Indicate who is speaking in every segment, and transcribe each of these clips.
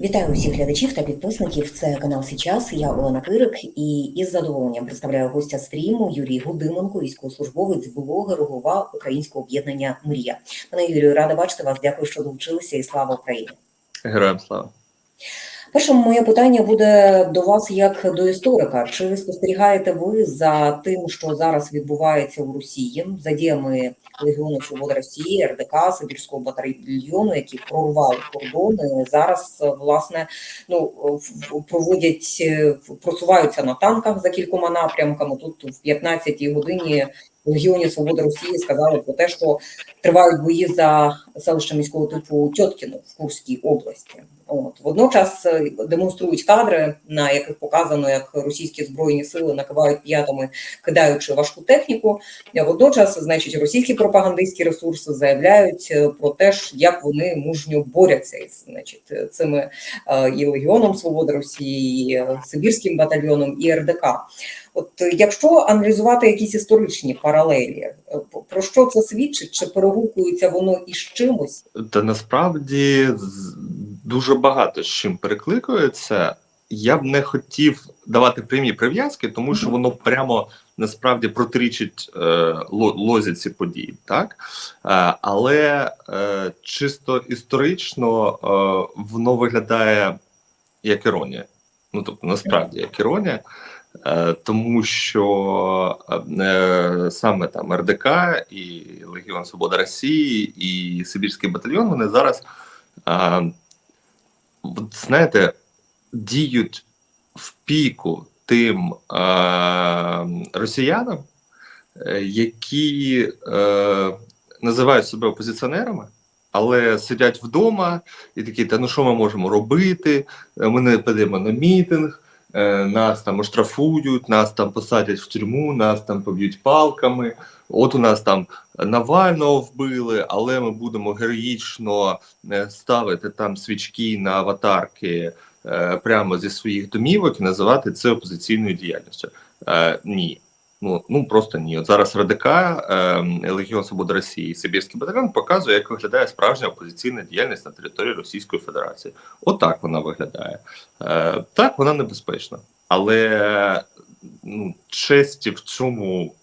Speaker 1: Вітаю усіх глядачів та підписників. Це канал Січас. Я Олена Кирик і із задоволенням представляю гостя стріму Юрій Гудименко, військовослужбовець, блогер, голова українського об'єднання Мрія. Пане Юрію, рада бачити вас. Дякую, що долучилися, і слава Україні.
Speaker 2: Героям слава.
Speaker 1: Перше моє питання буде до вас як до історика. Чи спостерігаєте ви за тим, що зараз відбувається у Росії, за діями Легіону Свободи Росії, РДК, Сибірського батальйону, які прорвали кордони, зараз власне ну проводять е, просуваються на танках за кількома напрямками. Тут в 15-й годині Легіоні Свободи Росії сказали про те, що тривають бої за селище міського типу Тьоткіно в Курській області. От водночас е, демонструють кадри, на яких показано, як російські збройні сили накивають п'ятами, кидаючи важку техніку. Водночас, значить, російські пропагандистські ресурси заявляють е, про те, як вони мужньо борються із значить е, цими і Легіоном Свободи Росії, і Сибірським батальйоном, і РДК. От якщо аналізувати якісь історичні паралелі, про що це свідчить? Чи перегукується воно із чимось?
Speaker 2: Та насправді дуже багато з чим перекликується. Я б не хотів давати прямі прив'язки, тому що воно прямо насправді протирічить е, ло- лозіці подій, так е, але е, чисто історично е, воно виглядає як іронія. Ну тобто, насправді як іронія, е, тому що е, саме там РДК і Легіон Свобода Росії і Сибірський батальйон вони зараз, е, знаєте, діють в піку тим е, росіянам, е, які е, називають себе опозиціонерами. Але сидять вдома і такі, та ну що ми можемо робити? Ми не підемо на мітинг, нас там оштрафують, нас там посадять в тюрму, нас там поб'ють палками. От у нас там Навального вбили, але ми будемо героїчно е, ставити там свічки на аватарки е, прямо зі своїх домівок і називати це опозиційною діяльністю. Е, ні. Ну, ну просто ні. От зараз РДК, е, Легіон Свободи Росії Сибірський батальйон показує, як виглядає справжня опозиційна діяльність на території Російської Федерації. Отак вона виглядає. Е, так, вона небезпечна. Але ну, честі в цьому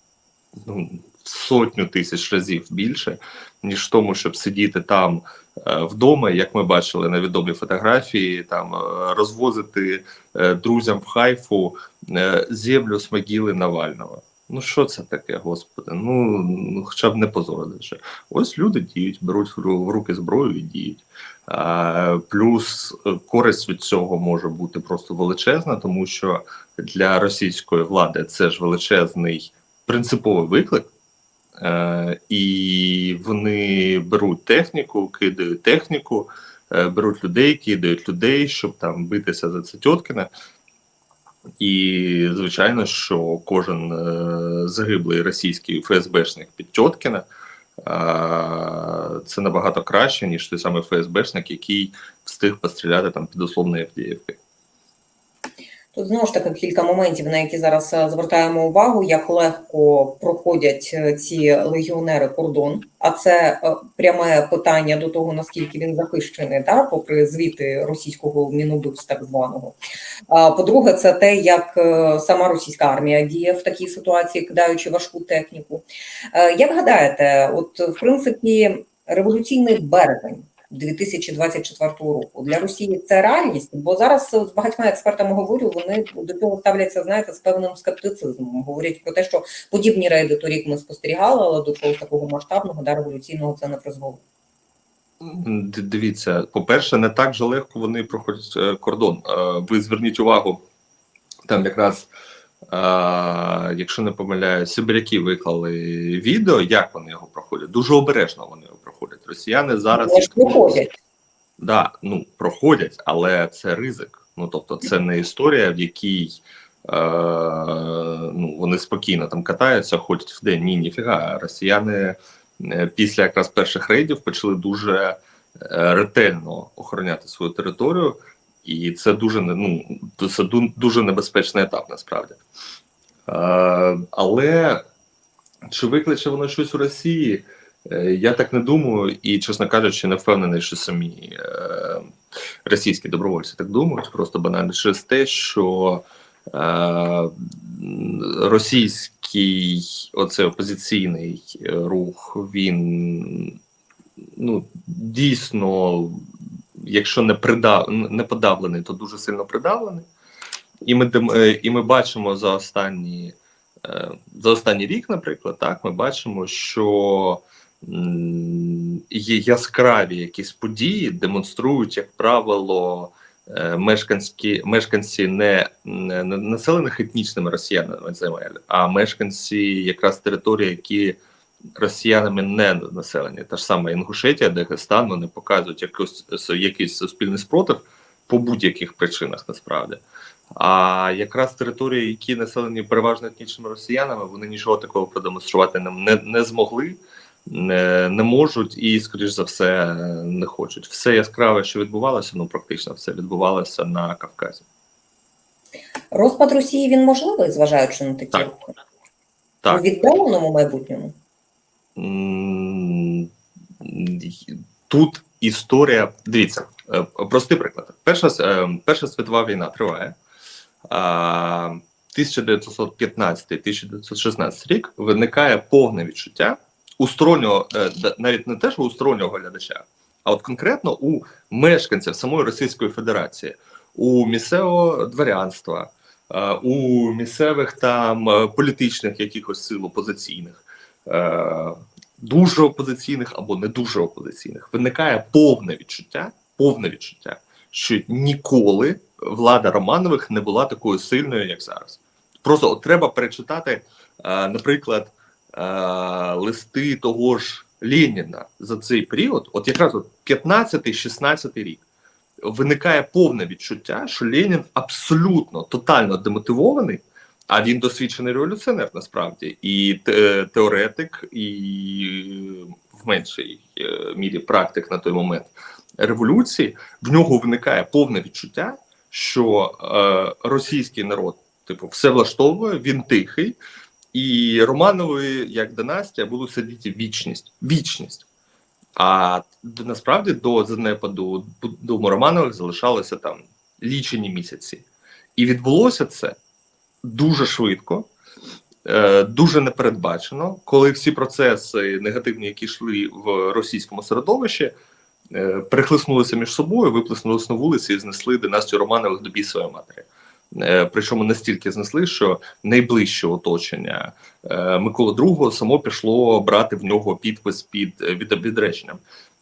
Speaker 2: ну, сотню тисяч разів більше, ніж в тому, щоб сидіти там вдома, як ми бачили на відомій фотографії, там е, розвозити е, друзям в хайфу е, землю з могили Навального. Ну що це таке, господи? Ну, ну хоча б не позорити вже. Ось люди діють, беруть в руки зброю і діють. А, плюс е, користь від цього може бути просто величезна, тому що для російської влади це ж величезний принциповий виклик. Е, і вони беруть техніку, кидають техніку, е, беруть людей, кидають людей, щоб там битися за це Тьоткіне. І звичайно, що кожен е, загиблий російський ФСБшник під Тьоткіна це набагато краще, ніж той самий ФСБшник, який встиг постріляти там під условною Авдіївки.
Speaker 1: Тут знову ж таки кілька моментів, на які зараз е, звертаємо увагу, як легко проходять е, ці легіонери кордон. А це е, пряме питання до того, наскільки він захищений, та попри звіти російського мінубивств так званого. А по-друге, це те, як сама російська армія діє в такій ситуації, кидаючи важку техніку. Як гадаєте, от в принципі революційний березень 2024 року для Росії це реальність, бо зараз з багатьма експертами говорю, вони до цього ставляться, знаєте, з певним скептицизмом. Говорять про те, що подібні рейди торік ми спостерігали, але до чогось такого масштабного да революційного це не призвело.
Speaker 2: Дивіться, по-перше, не так же легко вони проходять е, кордон. Е, Ви зверніть увагу, там якраз, е, якщо не помиляю, сибиряки виклали відео, як вони його проходять. Дуже обережно вони його проходять. Росіяни зараз
Speaker 1: ж проходять.
Speaker 2: да, ну, проходять, але це ризик. Ну тобто, це не історія, в якій е, ну, вони спокійно там катаються, ходять в день. Ні, ніфіга. Росіяни е, після якраз перших рейдів почали дуже е, ретельно охороняти свою територію, і це дуже не- ну, це дуже небезпечний етап насправді. Е, але чи викличе воно щось у Росії? Е, Я так не думаю, і чесно кажучи, не впевнений, що самі е, російські добровольці так думають, просто банально через те, що е, російський оце опозиційний рух, він ну дійсно, якщо не придав, не подавлений, то дуже сильно придавлений. І ми і ми бачимо за останні за останній рік, наприклад, так ми бачимо, що яскраві якісь події, демонструють, як правило, е, мешканські мешканці не, не населених етнічними росіянами земель, а мешканці якраз території, які росіянами не населені. Та ж сама Інгушетія, Дагестан, вони показують якийсь, якийсь суспільний спротив по будь-яких причинах насправді. А якраз території, які населені переважно етнічними росіянами, вони нічого такого продемонструвати нам не, не змогли, не, не можуть і, скоріш за все, не хочуть. Все яскраве, що відбувалося, ну практично все відбувалося на Кавказі.
Speaker 1: Розпад Росії він можливий, зважаючи на такі
Speaker 2: Так.
Speaker 1: рухи?
Speaker 2: Так.
Speaker 1: У віддаленому майбутньому?
Speaker 2: Тут історія. Дивіться, е, простий приклад. Перша, е, Перша світова війна триває. А, 1915-1916 рік виникає повне відчуття у стороннього, е, навіть не те, що у глядача, а от конкретно у мешканців самої Російської Федерації, у місцевого дворянства, е, у місцевих там е, політичних якихось сил опозиційних. Дуже опозиційних або не дуже опозиційних виникає повне відчуття, повне відчуття, що ніколи влада Романових не була такою сильною, як зараз. Просто от треба перечитати, наприклад, листи того ж Леніна за цей період, от якраз от 15-16 рік, виникає повне відчуття, що Ленін абсолютно тотально демотивований, а він досвідчений революціонер насправді, і теоретик, і в меншій е, мірі практик на той момент революції. В нього виникає повне відчуття, що е, російський народ, типу, все влаштовує, він тихий, і Романови, як династія, будуть сидіти вічність. Вічність. А насправді до занепаду дому Романових залишалося там лічені місяці. І відбулося це дуже швидко, е, дуже непередбачено, коли всі процеси негативні, які йшли в російському середовищі, е, перехлиснулися між собою, виплеснулися на вулиці і знесли династію Романових до бісової матері. Е, Причому настільки знесли, що найближче оточення е, Миколи II само пішло брати в нього підпис під е, від відреченням.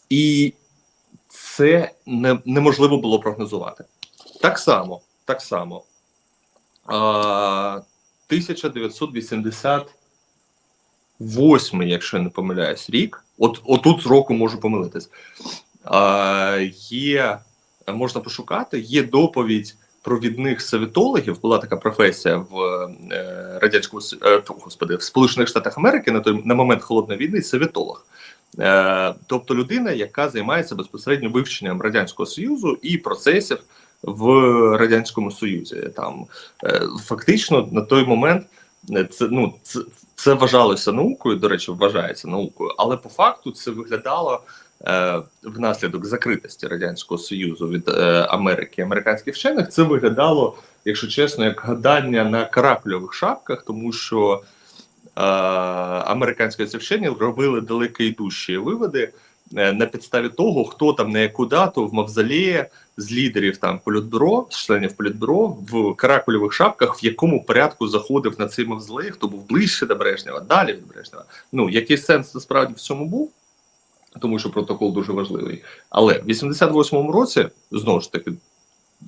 Speaker 2: І це не, неможливо було прогнозувати. Так само, так само. А, 1988, якщо я не помиляюсь, рік. От отут з року можу помилитись. Є, можна пошукати, є доповідь провідних совітологів. Була така професія в е, радянському е, господи, в Сполучених Штатах Америки на той на момент холодної війни совітолог. Е, тобто людина, яка займається безпосередньо вивченням радянського союзу і процесів в радянському союзі. Там фактично на той момент це ну це, це вважалося наукою. До речі, вважається наукою, але по факту це виглядало внаслідок закритості радянського союзу від е, Америки американських вчених. Це виглядало, якщо чесно, як гадання на каракульових шапках, тому що е, американські вчені робили далекоідущі виводи е, на підставі того, хто там на яку дату в мавзолеї з лідерів там політбюро, членів політбюро в каракульових шапках, в якому порядку заходив на цей мавзолей, хто був ближче до Брежнєва, далі від Брежнєва. Ну якийсь сенс насправді в цьому був, тому що протокол дуже важливий. Але в 88-му році знову ж таки.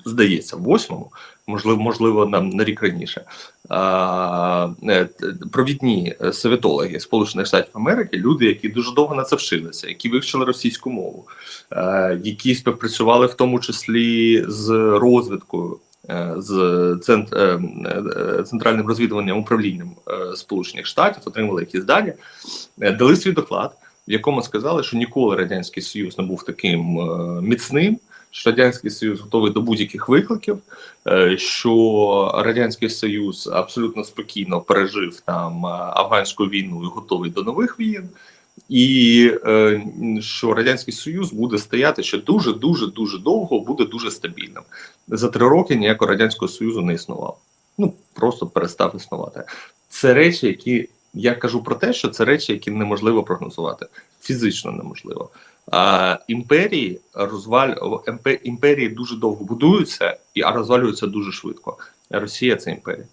Speaker 2: Здається, в восьмому, можливо, можливо, нам на рік раніше. А, е, провідні е, советологи Сполучених Штатів Америки, люди, які дуже довго на це вчилися, які вивчили російську мову, е, які співпрацювали в тому числі з розвідкою, з цент, е, центральним розвідуванням управлінням Сполучених Штатів, отримали якісь дані, дали свій доклад, в якому сказали, що ніколи радянський союз не був таким е, міцним. Що радянський союз готовий до будь-яких викликів, е, що радянський союз абсолютно спокійно пережив там е, афганську війну і готовий до нових війн. і е, що Радянський Союз буде стояти ще дуже, дуже, дуже довго, буде дуже стабільним. За три роки ніякого радянського союзу не існувало. Ну просто перестав існувати. Це речі, які я кажу про те, що це речі, які неможливо прогнозувати, фізично неможливо. А імперії розваль імперії дуже довго будуються а розвалюються дуже швидко. Росія це імперія.